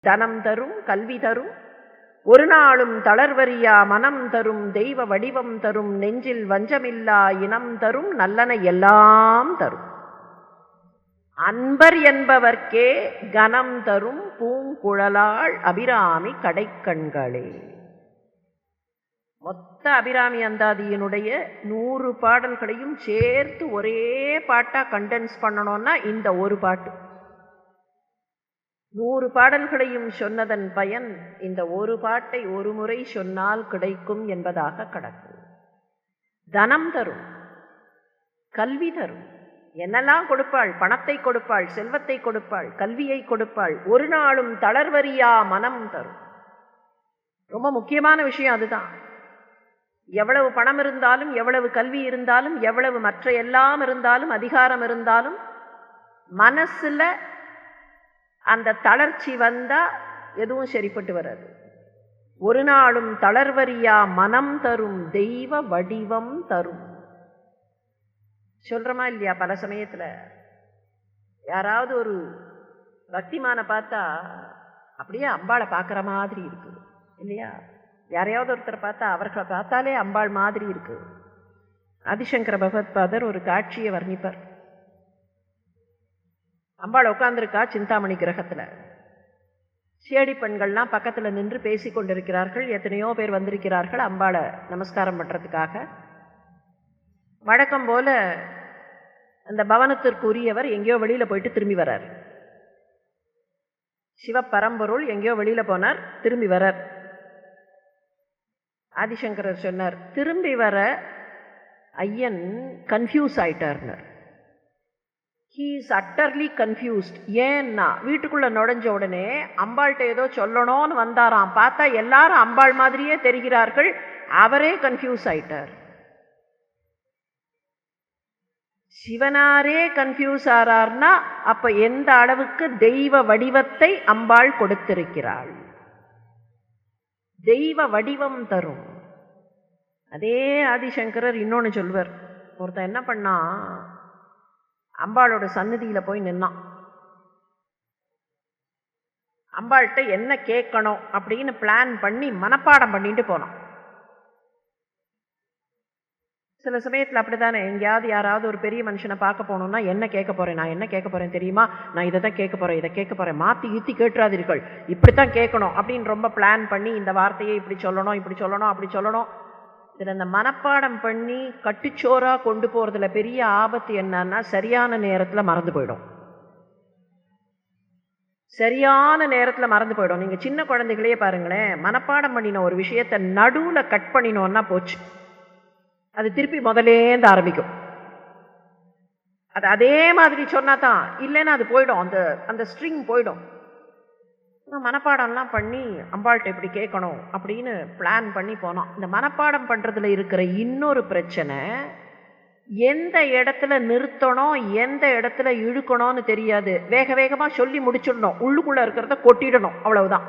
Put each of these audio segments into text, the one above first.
தனம் தரும் கல்வி தரும். ஒரு நாளும் தளர்வறியா மனம் தரும் தெய்வ வடிவம் தரும் நெஞ்சில் வஞ்சமில்லா இனம் தரும் நல்லன எல்லாம் தரும். அன்பர் என்பவர்க்கே கனம் தரும் பூங்குழலாள் அபிராமி கடைக்கண்களே. மொத்த அபிராமி அந்தாதியினுடைய நூறு பாடல்களையும் சேர்த்து ஒரே பாட்டா கண்டென்ஸ் பண்ணணும்னா இந்த ஒரு பாட்டு. நூறு பாடல்களையும் சொன்னதன் பயன் இந்த ஒரு பாட்டை ஒரு முறை சொன்னால் கிடைக்கும் என்பதாக கடக்கும் தனம் தரும் கல்வி தரும். என்னெல்லாம் கொடுப்பாள்? பணத்தை கொடுப்பாள் செல்வத்தை கொடுப்பாள் கல்வியை கொடுப்பாள். ஒரு நாளும் தளர்வரியா மனம் தரும். ரொம்ப முக்கியமான விஷயம் அதுதான். எவ்வளவு பணம் இருந்தாலும் எவ்வளவு கல்வி இருந்தாலும் எவ்வளவு மற்ற எல்லாம் இருந்தாலும் அதிகாரம் இருந்தாலும் மனசில் அந்த தளர்ச்சி வந்தால் எதுவும் சரிப்பட்டு வராது. ஒரு நாளும் தளர்வரியா மனம் தரும் தெய்வ வடிவம் தரும். சொல்கிறோமா இல்லையா பல சமயத்தில்? யாராவது ஒரு பக்திமான பார்த்தா அப்படியே அம்பாளை பார்க்குற மாதிரி இருக்குது. இல்லையா? யாரையாவது ஒருத்தர் பார்த்தா அவர்களை பார்த்தாலே அம்பாள் மாதிரி இருக்குது. ஆதிசங்கர பகவத்பாதர் ஒரு காட்சியை வர்ணிப்பார். அம்பாள் உட்காந்துருக்கா சிந்தாமணி கிரகத்தில். சேடி பெண்கள்லாம் பக்கத்தில் நின்று பேசி கொண்டிருக்கிறார்கள். எத்தனையோ பேர் வந்திருக்கிறார்கள் அம்பாளை நமஸ்காரம் பண்ணுறதுக்காக வழக்கம் போல அந்த பவனத்திற்குரியவர் எங்கேயோ வெளியில் போயிட்டு திரும்பி வரார் சிவப்பரம்பொருள் எங்கேயோ வெளியில் போனார் திரும்பி வரார் ஆதிசங்கரர் சொன்னார் திரும்பி வர ஐயன் கன்ஃபியூஸ் ஆயிட்டார்னர். ஹீ இஸ் அட்டர்லி கன்ஃபியூஸ்ட் ஏன்னா வீட்டுக்குள்ளே நுழைஞ்ச உடனே அம்பாள்கிட்ட ஏதோ சொல்லணும்னு வந்தாராம். பார்த்தா எல்லாரும் அம்பாள் மாதிரியே தெரிகிறார்கள். அவரே கன்ஃபியூஸ் ஆயிட்டார். சிவனாரே கன்ஃபியூஸ் ஆறார்னா அப்போ எந்த அளவுக்கு தெய்வ வடிவத்தை அம்பாள் கொடுத்திருக்கிறாள்? தெய்வ வடிவம் தரும். அதே ஆதிசங்கரர் இன்னொன்னு சொல்வர். ஒருத்தன் என்ன பண்ணான்? அம்பாளோட சந்நிதியில் போய் நின்னான். அம்பாள்கிட்ட என்ன கேட்கணும் அப்படின்னு பிளான் பண்ணி மனப்பாடம் பண்ணிட்டு போனான். சில சமயத்தில் அப்படித்தானே? எங்கேயாவது யாராவது ஒரு பெரிய மனுஷனை பார்க்க போகணும்னா என்ன கேட்க போறேன்? நான் என்ன கேட்க போறேன் தெரியுமா? நான் இதை தான் கேட்க போறேன் இதை கேட்க போறேன். மாத்தி ஈத்தி கேட்டுறாதீர்கள் இப்படித்தான் கேட்கணும் அப்படின்னு ரொம்ப பிளான் பண்ணி இந்த வார்த்தையை இப்படி சொல்லணும் இப்படி சொல்லணும் அப்படி சொல்லணும். இதில் இந்த மனப்பாடம் பண்ணி கட்டுச்சோரா கொண்டு போறதுல பெரிய ஆபத்து என்னன்னா சரியான நேரத்தில் மறந்து போயிடும். சரியான நேரத்தில் மறந்து போயிடும். நீங்க சின்ன குழந்தைகளே பாருங்களேன் மனப்பாடம் பண்ணின ஒரு விஷயத்தை நடுவுல கட் பண்ணினோன்னா போச்சு. அது திருப்பி முதலேந்து ஆரம்பிக்கும். அது அதே மாதிரி சொன்னா தான் இல்லைன்னா அது போயிடும். அந்த அந்த ஸ்ட்ரிங் போயிடும். மனப்பாடம்லாம் பண்ணி அம்பாள்கிட்ட இப்படி கேட்கணும் அப்படின்னு பிளான் பண்ணி போனோம். இந்த மனப்பாடம் பண்ணுறதுல இருக்கிற இன்னொரு பிரச்சனை எந்த இடத்துல நிறுத்தணும் எந்த இடத்துல இழுக்கணும்னு தெரியாது. வேக வேகமாக சொல்லி முடிச்சிடணும். உள்ளுக்குள்ளே இருக்கிறத கொட்டிடணும். அவ்வளவுதான்.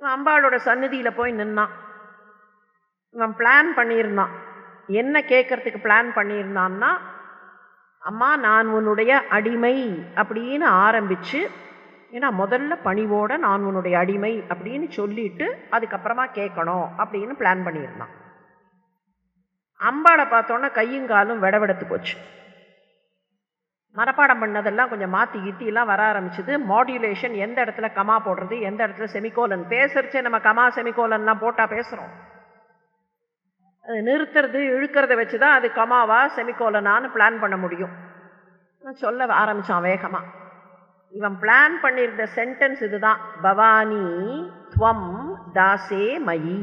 அம்பாளோட சந்நிதியில் போய் நின்னான். இவன் பிளான் பண்ணியிருந்தான். என்ன கேட்கறதுக்கு பிளான் பண்ணியிருந்தான்னா அம்மா நான் உன்னுடைய அடிமை அப்படின்னு ஆரம்பித்து ஏன்னா முதல்ல பணிவோட நான் உன்னுடைய அடிமை அப்படின்னு சொல்லிட்டு அதுக்கப்புறமா கேட்கணும் அப்படின்னு பிளான் பண்ணியிருந்தான். அம்பாளை பார்த்தோன்னா கையுங்காலும் விடவெடுத்து போச்சு. மனப்பாடம் பண்ணதெல்லாம் கொஞ்சம் மாற்றி கித்திலாம் வர ஆரம்பிச்சது. மாடுலேஷன் எந்த இடத்துல கமா போடுறது எந்த இடத்துல செமிகோலன் பேசுறச்சே நம்ம கமா செமிகோலன்லாம் போட்டால் பேசுகிறோம் அது நிறுத்துறது இழுக்கிறத வச்சு தான் அது கமாவா செமிகோலனான்னு பிளான் பண்ண முடியும். சொல்ல ஆரம்பித்தான் வேகமாக இவன் பிளான் பண்ணியிருந்த சென்டென்ஸ் இதுதான். பவானி துவம் தாசே மயி.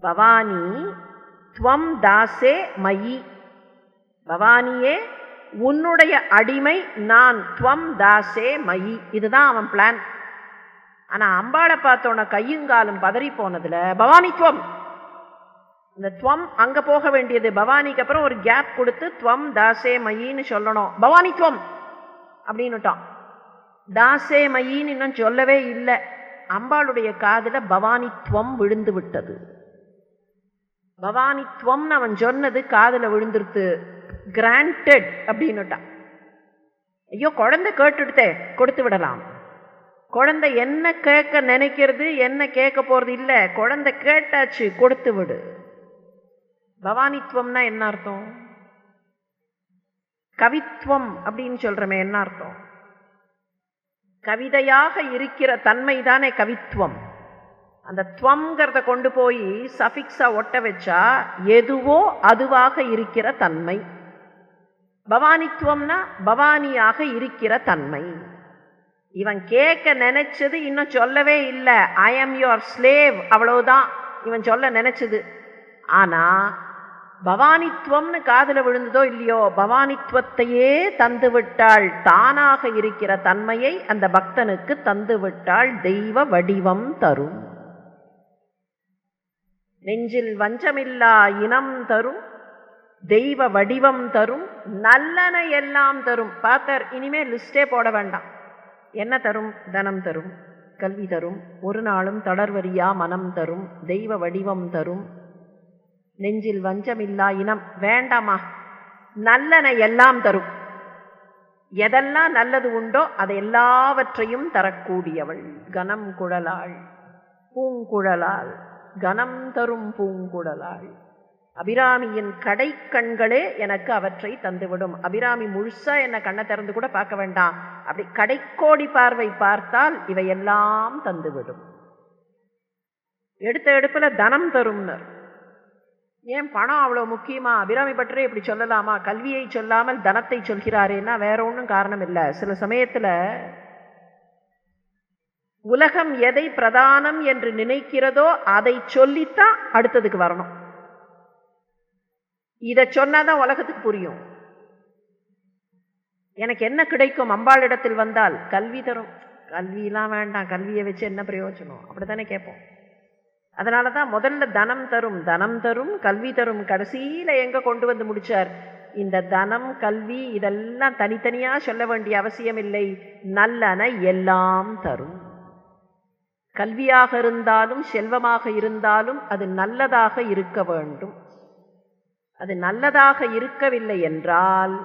பவானி துவம் தாசே மயி. பவானியே உன்னுடைய அடிமை நான் துவம் தாசே மயி. இதுதான் அவன் பிளான் ஆனால் அம்பாளை பார்த்தோன்ன கையுங்காலும் பதறி போனதில் பவானி துவம். இந்த துவம் அங்கே போக வேண்டியது பவானிக்கு அப்புறம் ஒரு கேப் கொடுத்து துவம் தாசே மயின்னு சொல்லணும். பவானி துவம். அப்படின்னுட்டான். தாசே மயின்னு இன்னும் சொல்லவே இல்லை. அம்பாளுடைய காதில் பவானித்துவம் விழுந்து விட்டது. பவானித்துவம்னு அவன் சொன்னது காதில் விழுந்துருத்து கிராண்டட் அப்படின்னுட்டான். ஐயோ குழந்தை கேட்டுடுத்தே கொடுத்து விடலாம். குழந்தை என்ன கேட்க நினைக்கிறது என்ன கேட்க போறது இல்லை. குழந்தை கேட்டாச்சு கொடுத்து விடு. பவானித்துவம்னா என்ன அர்த்தம்? கவித்துவம் அப்படின்னு சொல்றமே என்ன அர்த்தம்? கவிதையாக இருக்கிற தன்மை தானே கவித்துவம். அந்த துவங்கிறத கொண்டு போய் சஃபிக்ஸா ஒட்ட வச்சா எதுவோ அதுவாக இருக்கிற தன்மை. பவானித்துவம்னா பவானியாக இருக்கிற தன்மை. இவன் கேட்க நினைச்சது இன்னும் சொல்லவே இல்லை. ஐ எம் யுவர் ஸ்லேவ் அவ்வளவுதான். இவன் சொல்ல நினைச்சது. ஆனா பவானித்துவம்னு காதில் விழுந்ததோ இல்லையோ பவானித்துவத்தையே தந்து விட்டாள். தானாக இருக்கிற தன்மையை அந்த பக்தனுக்கு தந்து விட்டாள். தெய்வ வடிவம் தரும். நெஞ்சில் வஞ்சமில்லா இனம் தரும். தெய்வ வடிவம் தரும். நல்லன எல்லாம் தரும். பார்த்தார் இனிமே லிஸ்டே போட வேண்டாம். என்ன தரும்? தனம் தரும். கல்வி தரும். ஒரு நாளும் தொடர்வரியா மனம் தரும். தெய்வ வடிவம் தரும். நெஞ்சில் வஞ்சமில்லா இனம் வேண்டாமா? நல்லன எல்லாம் தரும். எதெல்லாம் நல்லது உண்டோ அதை எல்லாவற்றையும் தரக்கூடியவள். கனம் குழலாள் பூங்குழலாள் கனம் தரும் பூங்குழலாள். அபிராமியின் கடை கண்களே எனக்கு அவற்றை தந்துவிடும். அபிராமி முழுசா என்ன கண்ணை திறந்து கூட பார்க்க வேண்டாம். அப்படி கடைக்கோடி பார்வை பார்த்தால் இவையெல்லாம் தந்துவிடும். எடுத்த எடுப்பில் தனம் தரும்னர். ஏன் பணம் அவ்வளோ முக்கியமா? அபிராமி பற்றே இப்படி சொல்லலாமா? கல்வியை சொல்லாமல் தனத்தை சொல்கிறாரேன்னா வேற ஒன்றும் காரணம் இல்லை. சில சமயத்தில் உலகம் எதை பிரதானம் என்று நினைக்கிறதோ அதை சொல்லித்தான் அடுத்ததுக்கு வரணும். இதை சொன்னாதான் உலகத்துக்கு புரியும். எனக்கு என்ன கிடைக்கும்? அம்பாளிடத்தில் வந்தால் கல்வி தரும். கல்வியெல்லாம் வேண்டாம். கல்வியை வச்சு என்ன பிரயோஜனம்? அப்படித்தானே கேட்போம். அதனால தான் முதல்ல தனம் தரும் தனம் தரும் கல்வி தரும் கடைசியில் எங்கே கொண்டு வந்து முடித்தார் இந்த தனம் கல்வி இதெல்லாம் தனித்தனியாக சொல்ல வேண்டிய அவசியம் இல்லை. நல்லன எல்லாம் தரும். கல்வியாக இருந்தாலும் செல்வமாக இருந்தாலும் அது நல்லதாக இருக்க வேண்டும். அது நல்லதாக இருக்கவில்லை என்றால்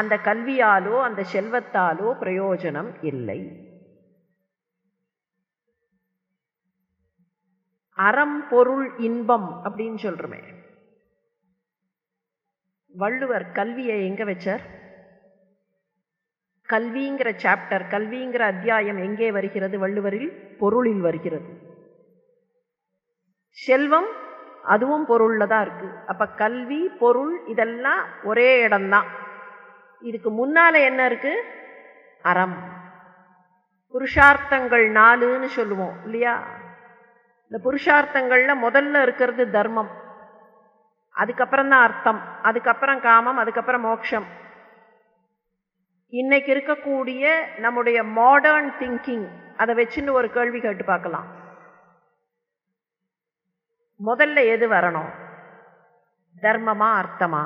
அந்த கல்வியாலோ அந்த செல்வத்தாலோ பிரயோஜனம் இல்லை. அறம் பொருள் இன்பம் அப்படின்னு சொல்கிறோமே வள்ளுவர் கல்வியை எங்க வச்சார்? கல்விங்கிற சாப்டர் கல்விங்கிற அத்தியாயம் எங்கே வருகிறது? வள்ளுவரில் பொருளில் வருகிறது. செல்வம் அதுவும் பொருள்ல தான் இருக்கு. அப்ப கல்வி பொருள் இதெல்லாம் ஒரே இடம்தான். இதுக்கு முன்னால என்ன இருக்கு? அறம். புருஷார்த்தங்கள் நாலுன்னு சொல்லுவோம் இல்லையா? இந்த புருஷார்த்தங்களில் முதல்ல இருக்கிறது தர்மம். அதுக்கப்புறம் தான் அர்த்தம். அதுக்கப்புறம் காமம் அதுக்கப்புறம் மோட்சம் இன்னைக்கு இருக்கக்கூடிய நம்முடைய மாடர்ன் திங்கிங் அதை வச்சுன்னு ஒரு கேள்வி கேட்டு பார்க்கலாம். முதல்ல எது வரணும்? தர்மமா அர்த்தமா?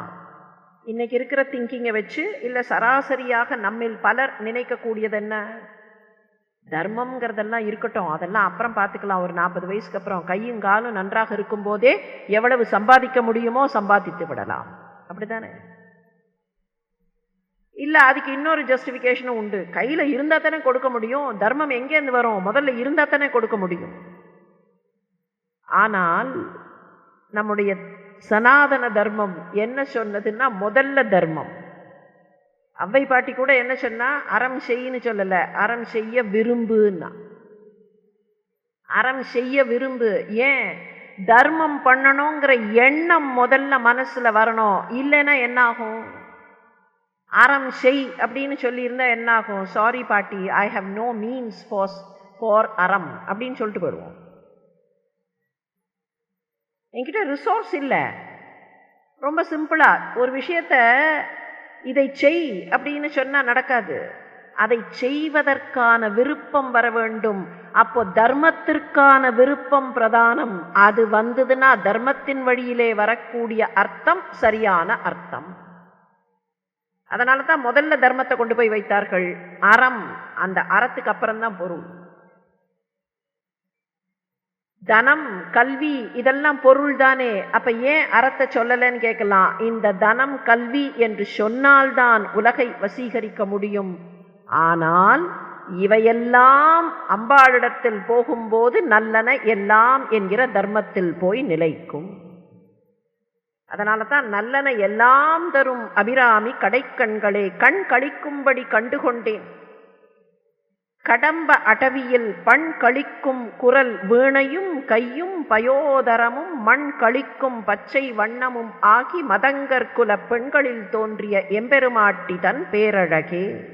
இன்னைக்கு இருக்கிற திங்கிங்கை வச்சு இல்லை சராசரியாக நம்மில் பலர் நினைக்கக்கூடியது என்ன? தர்மம்ங்கிறதெல்லாம் இருக்கட்டும். அதெல்லாம் அப்புறம் பார்த்துக்கலாம். ஒரு நாற்பது வயசுக்கு அப்புறம் கையும் காலும் நன்றாக இருக்கும்போதே எவ்வளவு சம்பாதிக்க முடியுமோ சம்பாதித்து விடலாம். அப்படிதானே இல்லை அதுக்கு இன்னொரு ஜஸ்டிஃபிகேஷனும் உண்டு. கையில் இருந்தால் தானே கொடுக்க முடியும். தர்மம் எங்கேருந்து வரும்? முதல்ல இருந்தால் தானே கொடுக்க முடியும். ஆனால் நம்முடைய சனாதன தர்மம் என்ன சொன்னதுன்னா முதல்ல தர்மம். அவ்வை பாட்டி கூட என்ன சொன்னா அறம் செய்யின்னு சொல்லலை. அறம் செய்ய விரும்புன்னா. அறம் செய்ய விரும்பு. ஏன்? தர்மம் பண்ணணுங்கிற எண்ணம் முதல்ல மனசுல வரணும். இல்லைன்னா என்ன ஆகும் அறம் செய் அப்படின்னு சொல்லியிருந்தா என்னாகும்? சாரி பாட்டி I have no means for for அறம் அப்படின்னு சொல்லிட்டு போயிடுவோம். என்கிட்ட ரிசோர்ஸ் இல்லை. ரொம்ப சிம்பிளாக ஒரு விஷயத்த இதை செய் அப்படின்னு சொன்னால் நடக்காது. அதை செய்வதற்கான விருப்பம் வர வேண்டும். அப்போ தர்மத்திற்கான விருப்பம் பிரதானம். அது வந்ததுன்னா தர்மத்தின் வழியிலே வரக்கூடிய அர்த்தம் சரியான அர்த்தம். அதனால தான் முதல்ல தர்மத்தை கொண்டு போய் வைத்தார்கள். அறம் அந்த அறத்துக்கு அப்புறம் தான் பொருள். தனம் கல்வி இதெல்லாம் பொருள் தானே அப்ப ஏன் அறத்தை சொல்லலைன்னு கேட்கலாம். இந்த தனம் கல்வி என்று சொன்னால்தான் உலகை வசீகரிக்க முடியும். ஆனால் இவையெல்லாம் அம்பாளிடத்தில் போகும்போது நல்லன எல்லாம் என்கிற தர்மத்தில் போய் நிலைக்கும். அதனால தான் நல்லன எல்லாம் தரும் அபிராமி கடைக்கண்களே கண் கழிக்கும்படி கண்டுகொண்டேன். கடம்ப அடவியில் பண் கழிக்கும் குரல் வீணையும் கையும் பயோதரமும் மண் கழிக்கும் பச்சை வண்ணமும் ஆகி மதங்கற்குல பெண்களில் தோன்றிய எம்பெருமாட்டி தன் பேரழகே.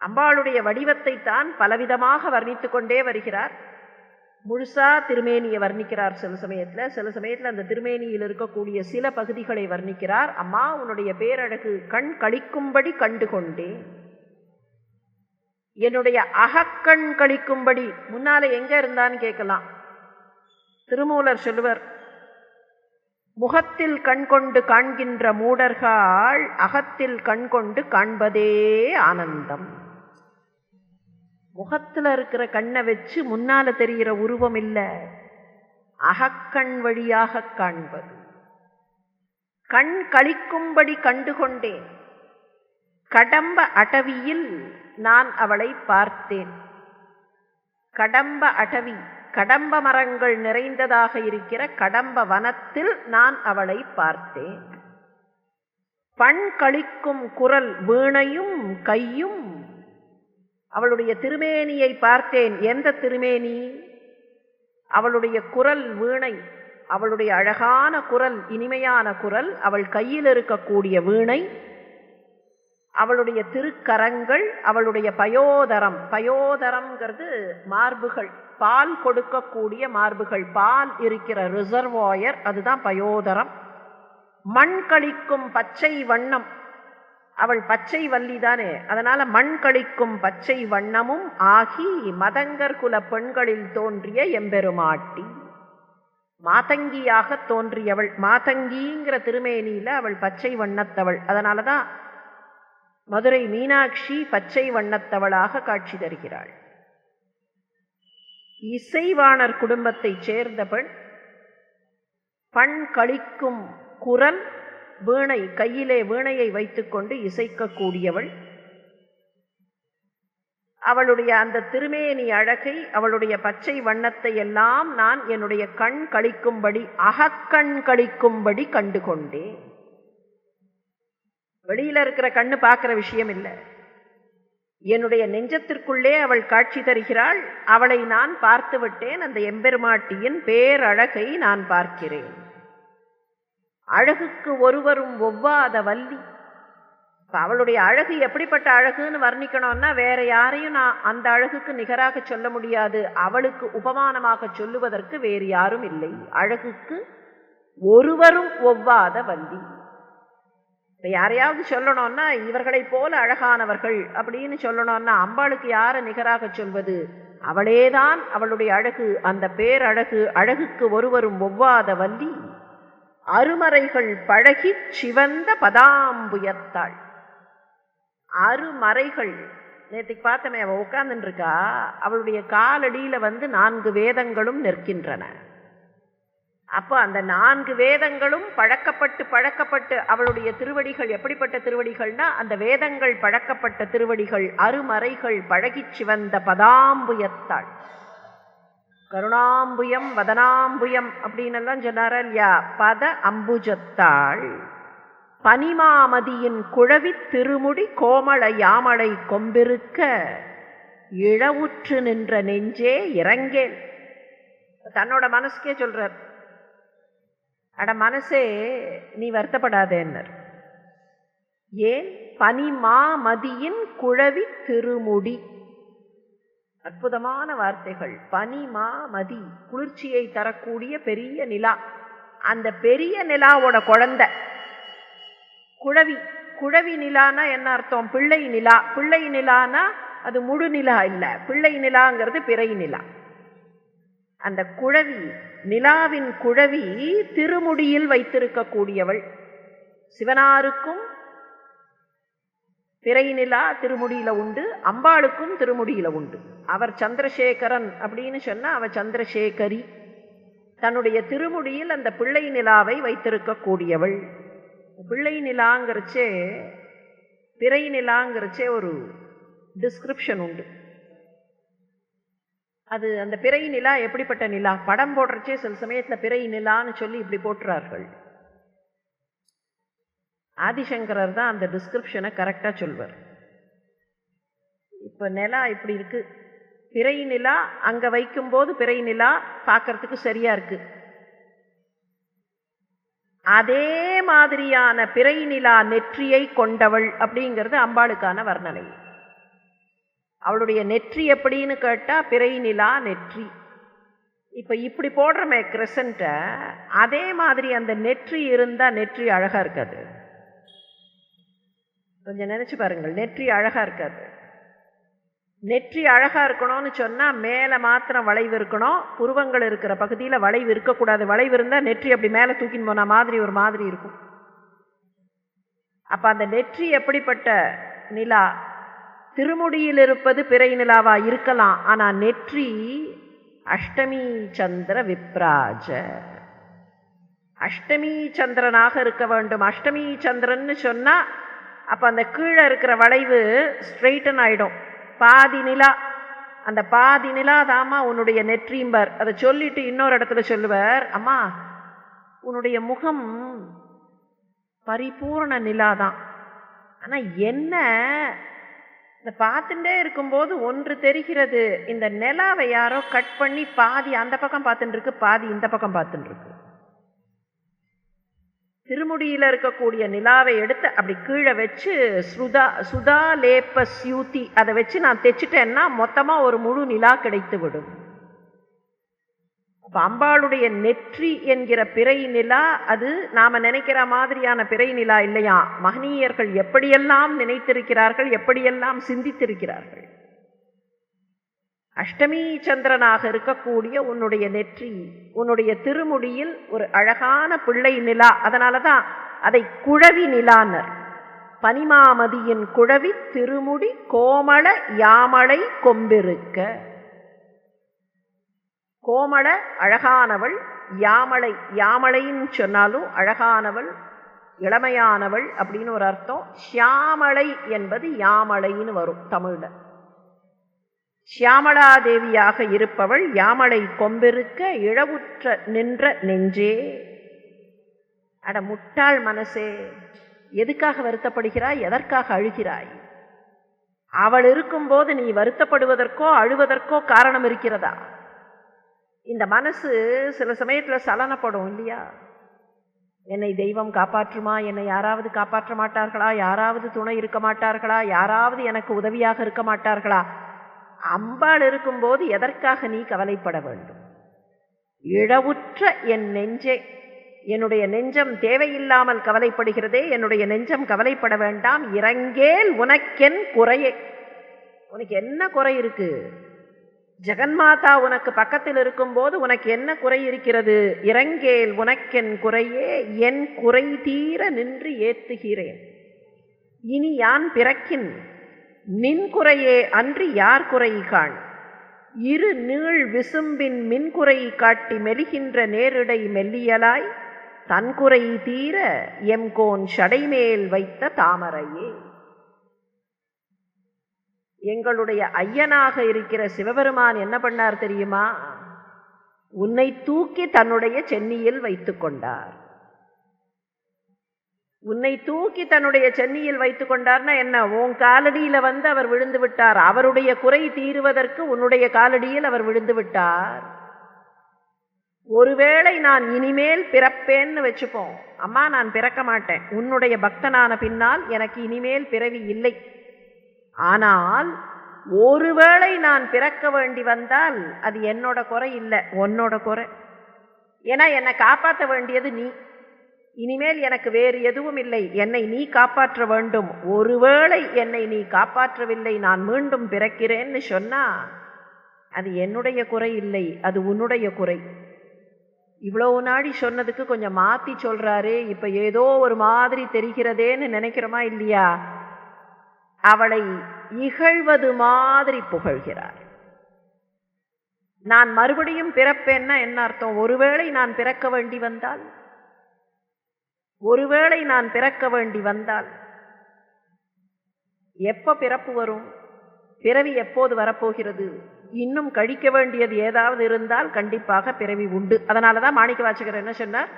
அம்பாளுடைய வடிவத்தை தான் பலவிதமாக வர்ணித்துக் கொண்டே வருகிறார். முழுசா திருமேனியை வர்ணிக்கிறார் சில சமயத்தில். சில சமயத்தில் அந்த திருமேனியில் இருக்கக்கூடிய சில பகுதிகளை வர்ணிக்கிறார். அம்மா உன்னுடைய பேரழகு கண் கழிக்கும்படி கண்டு கொண்டேன் என்னுடைய அகக்கண் கழிக்கும்படி முன்னால எங்க இருந்தான்னு கேட்கலாம். திருமூலர் சொல்லுவர் முகத்தில் கண் கொண்டு காண்கின்ற மூடர்கள் அகத்தில் கண் கொண்டு காண்பதே ஆனந்தம். முகத்துல இருக்கிற கண்ணை வச்சு முன்னால தெரிகிற உருவம் இல்லை அகக்கண் வழியாக காண்பது. கண் கழிக்கும்படி கண்டு கொண்டேன் கடம்ப அடவியில் நான் அவளை பார்த்தேன். கடம்ப அடவி கடம்ப மரங்கள் நிறைந்ததாக இருக்கிற கடம்ப வனத்தில் நான் அவளை பார்த்தேன். பண் கழிக்கும் குரல் வீணையும் கையும் அவளுடைய திருமேனியை பார்த்தேன். எந்த திருமேனி? அவளுடைய குரல் வீணை அவளுடைய அழகான குரல் இனிமையான குரல் அவள் கையில் இருக்கக்கூடிய வீணை அவளுடைய திருக்கரங்கள் அவளுடைய பயோதரம். பயோதரம்ங்கிறது மார்புகள். பால் கொடுக்கக்கூடிய மார்புகள். பால் இருக்கிற ரிசர்வாயர் அதுதான் பயோதரம். மண் கழிக்கும் பச்சை வண்ணம். அவள் பச்சை வள்ளி தானே. அதனால மண் கழிக்கும் பச்சை வண்ணமும் ஆகி மதங்கர் குல பெண்களில் தோன்றிய எம்பெருமாட்டி. மாதங்கியாக தோன்றியவள். மாதங்கிங்கிற திருமேனியில அவள் பச்சை வண்ணத்தவள். அதனாலதான் மதுரை மீனாட்சி பச்சை வண்ணத்தவளாக காட்சி தருகிறாள். இசைவாணர் குடும்பத்தைச் சேர்ந்த பெண் பண் கழிக்கும் குரல் வீணை கையிலே வீணையை வைத்துக்கொண்டு இசைக்கக்கூடியவள். அவளுடைய அந்த திருமேனி அழகை அவளுடைய பச்சை வண்ணத்தை எல்லாம் நான் என்னுடைய கண் கழிக்கும்படி அகக்கண் கழிக்கும்படி கண்டு கொண்டேன் வெளியில இருக்கிற கண்ணு பார்க்கிற விஷயம் இல்லை. என்னுடைய நெஞ்சத்திற்குள்ளே அவள் காட்சி தருகிறாள். அவளை நான் பார்த்து விட்டேன். அந்த எம்பெருமாட்டியின் பேரழகை நான் பார்க்கிறேன். அழகுக்கு ஒருவரும் ஒவ்வாத வல்லி அவளுடைய அழகு எப்படிப்பட்ட அழகுன்னு வர்ணிக்கணும்னா வேற யாரையும் நான் அந்த அழகுக்கு நிகராக சொல்ல முடியாது. அவளுக்கு உபமானமாக சொல்லுவதற்கு வேறு யாரும் இல்லை. அழகுக்கு ஒருவரும் ஒவ்வாத வல்லி இப்போ யாரையாவது சொல்லணும்னா இவர்களைப் போல அழகானவர்கள் அப்படின்னு சொல்லணும்னா அம்பாளுக்கு யாரை நிகராக சொல்வது? அவளேதான் அவளுடைய அழகு. அந்த பேரழகு அழகுக்கு ஒருவரும் ஒவ்வாத வல்லி அருமறைகள் பழகி சிவந்த பதாம்புயத்தாள். அருமறைகள். நேற்றுக்கு பார்த்தமே அவள் உட்கார்ந்துருக்கா அவளுடைய காலடியில் வந்து நான்கு வேதங்களும் நிற்கின்றன. அப்போ அந்த நான்கு வேதங்களும் பழக்கப்பட்டு பழக்கப்பட்டு அவளுடைய திருவடிகள் எப்படிப்பட்ட திருவடிகள்னா அந்த வேதங்கள் பழக்கப்பட்ட திருவடிகள் அருமறைகள் பழகி சிவந்த பதாம்புயத்தாள். கருணாம்புயம் வதனாம்புயம் அப்படின்னெல்லாம் சொன்னாரா இல்லையா? பத அம்புஜத்தாள். பனிமாமதியின் குழவி திருமுடி கோமள யாமளை கொம்பிருக்க இழவுற்று நின்ற நெஞ்சே இறங்கேன் தன்னோட மனசுக்கே சொல்றார் அட மனசே நீ வருத்தப்படாதேன்னர் ஏன்? பனிமாமதியின் குழவி திருமுடி. அற்புதமான வார்த்தைகள். பனிமா மதி குளிர்ச்சியை தரக்கூடிய பெரிய நிலா. அந்த பெரிய நிலாவோட குழந்தை. குழவி குழவி நிலானா என்ன அர்த்தம்? பிள்ளை நிலா. பிள்ளை நிலானா அது முழு நிலா இல்லை. பிள்ளை நிலாங்கிறது பிறை நிலா. அந்த குழவி நிலாவின் குழவி திருமுடியில் வைத்திருக்கக்கூடியவள். சிவனாருக்கும் பிறை நிலா திருமுடியில் உண்டு அம்பாளுக்கும் திருமுடியில் உண்டு. அவர் சந்திரசேகரன் அப்படின்னு சொன்னால் அவள் சந்திரசேகரி. தன்னுடைய திருமுடியில் அந்த பிள்ளை நிலாவை வைத்திருக்கக்கூடியவள். பிள்ளை நிலாங்கிறச்சே பிறை நிலாங்கிறச்சே ஒரு டிஸ்கிரிப்ஷன் உண்டு. அது அந்த பிறை நிலா எப்படிப்பட்ட நிலா? படம் போடுறச்சே சில சமயத்தில் பிறை நிலான்னு சொல்லி இப்படி போட்டுறார்கள். ஆதிசங்கரர் தான் அந்த டிஸ்கிரிப்ஷனை கரெக்டாக சொல்வார். இப்போ நிலா இப்படி இருக்குது பிறை நிலா அங்கே வைக்கும்போது பிறை நிலா பார்க்கறதுக்கு சரியாக இருக்குது அதே மாதிரியான பிறை நிலா நெற்றியை கொண்டவள் அப்படிங்கிறது அம்பாளுக்கான வர்ணனை. அவளுடைய நெற்றி எப்படின்னு கேட்டால் பிறை நிலா நெற்றி. இப்போ இப்படி போடுறமே கிரசண்ட அதே மாதிரி அந்த நெற்றி இருந்தால் நெற்றி அழகாக இருக்காது. கொஞ்சம் நினச்சி பாருங்கள் நெற்றி அழகாக இருக்காது. நெற்றி அழகாக இருக்கணும்னு சொன்னால் மேலே மாத்திரம் வளைவு இருக்கணும் புருவங்கள் இருக்கிற பகுதியில் வளைவு இருக்கக்கூடாது. வளைவு இருந்தால் நெற்றி அப்படி மேலே தூக்கின்னு போன மாதிரி ஒரு மாதிரி இருக்கும். அப்போ அந்த நெற்றி எப்படிப்பட்ட நிலா திருமுடியில் இருப்பது பிறை நிலாவா இருக்கலாம். ஆனால் நெற்றி அஷ்டமி சந்திர விப்ராஜ. அஷ்டமி சந்திரனாக இருக்க வேண்டும். அஷ்டமி சந்திரன்னு சொன்னால் அப்போ அந்த கீழே இருக்கிற வளைவு ஸ்ட்ரெயிட்டன் ஆகிடும் பாதி நிலா. அந்த பாதி நிலா தாமா உன்னுடைய நெற்றிம்பர். அதை சொல்லிட்டு இன்னொரு இடத்துல சொல்லுவார் அம்மா உன்னுடைய முகம் பரிபூர்ண நிலா தான் ஆனால் என்ன இந்த பார்த்துட்டே இருக்கும்போது ஒன்று தெரிகிறது. இந்த நிலாவை யாரோ கட் பண்ணி பாதி அந்த பக்கம் பார்த்துட்டு இருக்கு பாதி இந்த பக்கம் பார்த்துட்டு இருக்கு இருக்கக்கூடிய நிலாவை எடுத்து அப்படி கீழே வச்சு சுதா சுதா லேப்ப சியூத்தி அதை வச்சு நான் தைச்சிட்டேன்னா மொத்தமாக ஒரு முழு நிலா கிடைத்து விடும் பாம்பாளுடைய நெற்றி என்கிற பிறை நிலா அது நாம் நினைக்கிற மாதிரியான பிறை நிலா இல்லையா? மகனீயர்கள் எப்படியெல்லாம் நினைத்திருக்கிறார்கள் எப்படியெல்லாம் சிந்தித்திருக்கிறார்கள்? அஷ்டமி சந்திரனாக இருக்கக்கூடிய உன்னுடைய நெற்றி உன்னுடைய திருமுடியில் ஒரு அழகான பிள்ளை நிலா. அதனால தான் அதை குழவி நிலானர். பனிமாமதியின் குழவி திருமுடி கோமள யாமலை கொம்பிருக்க. கோமள அழகானவள் யாமலை யாமலைன்னு சொன்னாலும் அழகானவள் இளமையானவள் அப்படின்னு ஒரு அர்த்தம். ஷியாமலை என்பது யாமலைன்னு வரும் தமிழ்ல. சியாமளாதேவியாக இருப்பவள் யாமலை கொம்பிருக்க இழவுற்ற நின்ற நெஞ்சே. அட முட்டாள் மனசே எதுக்காக வருத்தப்படுகிறாய்? எதற்காக அழுகிறாய்? அவள் இருக்கும்போது நீ வருத்தப்படுவதற்கோ அழுவதற்கோ காரணம் இருக்கிறதா? இந்த மனசு சில சமயத்தில் சலனப்படும் இல்லையா? என்னை தெய்வம் காப்பாற்றுமா? என்னை யாராவது காப்பாற்ற மாட்டார்களா? யாராவது துணை இருக்க மாட்டார்களா? யாராவது எனக்கு உதவியாக இருக்க மாட்டார்களா? அம்பாள் இருக்கும்போது எதற்காக நீ கவலைப்பட வேண்டும்? இழவுற்ற என் நெஞ்சே என்னுடைய நெஞ்சம் தேவையில்லாமல் கவலைப்படுகிறதே என்னுடைய நெஞ்சம் கவலைப்பட வேண்டாம். இறங்கேல் உனக்கென் குறையே. உனக்கு என்ன குறை இருக்குது ஜெகன்மாதா உனக்கு பக்கத்தில் இருக்கும்போது உனக்கு என்ன குறை இருக்கிறது? இறங்கேல் உனக்கென் குறையே என் குறை தீர நின்று ஏத்துகிறேன். இனி யான் பிறக்கின்? நின் குறையே அன்றி யார் குறை காண்? இரு நீள் விசும்பின் மின்குறை காட்டி மெலிகின்ற நேரிடை மெல்லியலாய் தன்குறை தீர எம்கோன் சடைமேல் வைத்த தாமரையே. எங்களுடைய ஐயனாக இருக்கிற சிவபெருமான் என்ன பண்ணார் தெரியுமா? உன்னை தூக்கி தன்னுடைய சென்னியில் வைத்து கொண்டார். உன்னை தூக்கி தன்னுடைய சென்னியில் வைத்து கொண்டார்னா என்ன? உன் காலடியில் வந்து அவர் விழுந்து விட்டார். அவருடைய குறை தீருவதற்கு உன்னுடைய காலடியில் அவர் விழுந்து விட்டார். ஒருவேளை நான் இனிமேல் பிறப்பேன்னு வச்சுப்போம். அம்மா நான் பிறக்க மாட்டேன். உன்னுடைய பக்தனான பின்னால் எனக்கு இனிமேல் பிறவி இல்லை. ஆனால் ஒருவேளை நான் பிறக்க வேண்டி வந்தால் அது என்னோட குறை இல்லை உன்னோட குறை. ஏன்னா என்னை காப்பாற்ற வேண்டியது நீ. இனிமேல் எனக்கு வேறு எதுவும் இல்லை. என்னை நீ காப்பாற்ற வேண்டும். ஒருவேளை என்னை நீ காப்பாற்றவில்லை நான் மீண்டும் பிறக்கிறேன்னு சொன்னா அது என்னுடைய குறை இல்லை அது உன்னுடைய குறை. இவ்வளவு நாடி சொன்னதுக்கு கொஞ்சம் மாத்தி சொல்றாரு இப்ப ஏதோ ஒரு மாதிரி தெரிகிறதேன்னு நினைக்கிறோமா இல்லையா? அவளை இகழ்வது மாதிரி புகழ்கிறார். நான் மறுபடியும் பிறப்பேன்னா என்ன அர்த்தம்? ஒருவேளை நான் பிறக்க வேண்டி வந்தால்? ஒருவேளை நான் பிறக்க வேண்டி வந்தால்? எப்ப பிறப்பு வரும்? பிறவி எப்போது வரப்போகிறது? இன்னும் கழிக்க வேண்டியது ஏதாவது இருந்தால் கண்டிப்பாக பிறவி உண்டு. அதனால தான் மாணிக்க வாசகர் என்ன சொன்னார்?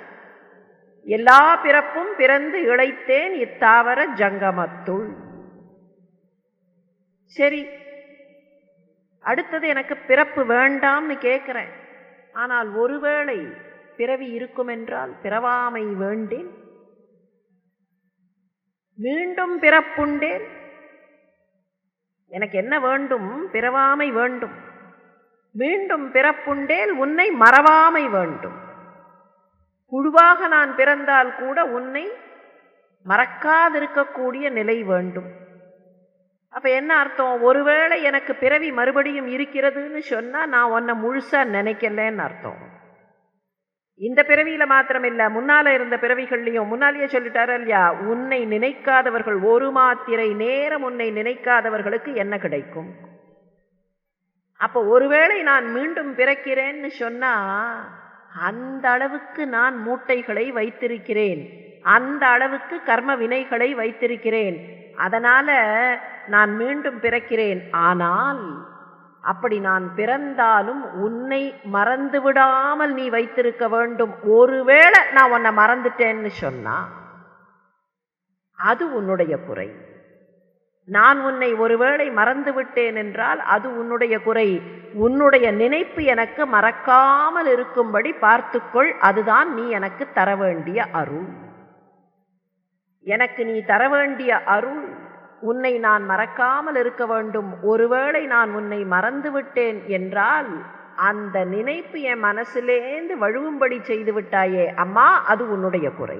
எல்லா பிறப்பும் பிறந்து இழைத்தேன் இத்தாவர ஜங்கமத்துள். சரி அடுத்தது எனக்கு பிறப்பு வேண்டாம்னு கேட்குறேன் ஆனால் ஒருவேளை பிறவி இருக்குமென்றால் பிறவாமை வேண்டேன்? மீண்டும் பிறப்புண்டேன்? எனக்கு என்ன வேண்டும்? பிறவாமை வேண்டும். மீண்டும் பிறப்புண்டேல் உன்னை மறவாமை வேண்டும். குழுவாக நான் பிறந்தால் கூட உன்னை மறக்காதிருக்கக்கூடிய நிலை வேண்டும். அப்ப என்ன அர்த்தம்? ஒருவேளை எனக்கு பிறவி மறுபடியும் இருக்கிறதுன்னு சொன்னா நான் உன்னை முழுசா நினைக்கலன்னு அர்த்தம். இந்த பிறவியில மாத்திரம் இல்ல முன்னால இருந்த பிறவிகள்லையும் முன்னாலேயே சொல்லிட்டாரு இல்லையா? உன்னை நினைக்காதவர்கள் ஒரு மாத்திரை நேரம் உன்னை நினைக்காதவர்களுக்கு என்ன கிடைக்கும்? அப்போ ஒருவேளை நான் மீண்டும் பிறக்கிறேன்னு சொன்னா அந்த அளவுக்கு நான் மூட்டைகளை வைத்திருக்கிறேன். அந்த அளவுக்கு கர்ம வினைகளை வைத்திருக்கிறேன். அதனால நான் மீண்டும் பிறக்கிறேன். ஆனால் அப்படி நான் பிறந்தாலும் உன்னை மறந்து விடாமல் நீ வைத்திருக்க வேண்டும். ஒருவேளை நான் உன்னை மறந்துட்டேன்னு சொன்னா அது உன்னுடைய குறை. நான் உன்னை ஒருவேளை மறந்து விட்டேன் என்றால் அது உன்னுடைய குறை. உன்னுடைய நினைப்பு எனக்கு மறக்காமல் இருக்கும்படி பார்த்துக்கொள். அதுதான் நீ எனக்கு தர வேண்டிய அருள். எனக்கு நீ தர வேண்டிய அருள் உன்னை நான் மறக்காமல் இருக்க வேண்டும். ஒருவேளை நான் உன்னை மறந்து விட்டேன் என்றால் அந்த நினைப்பு என் மனசிலேந்து வழுவும்படி செய்து விட்டாயே. அம்மா அது உன்னுடைய குறை.